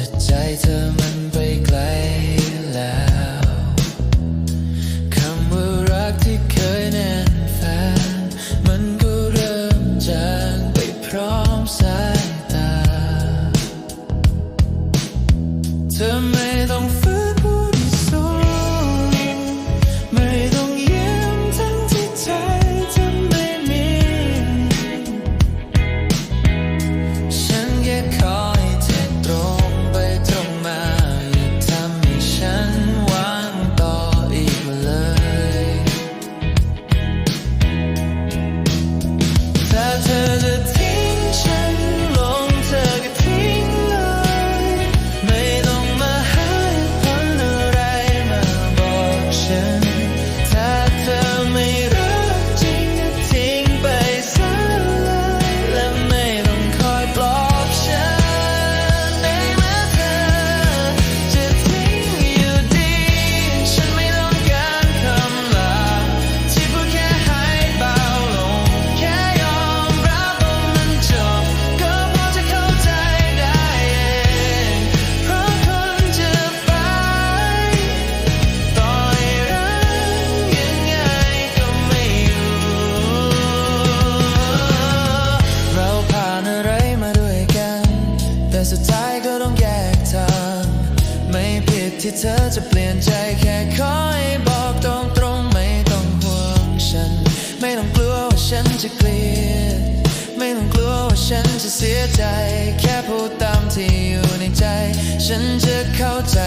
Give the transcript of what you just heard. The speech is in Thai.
แต่ใจเธอมันไปไกลแล้ว คำว่ารักที่เคยแน่นแฟน มันก็เริ่มจางไปพร้อมสายตา เธอไม่ ฉันจะเกลียด ไม่ต้องกลัวว่าฉันจะเสียใจ แค่พูดตามที่อยู่ในใจ ฉันจะเข้าใจ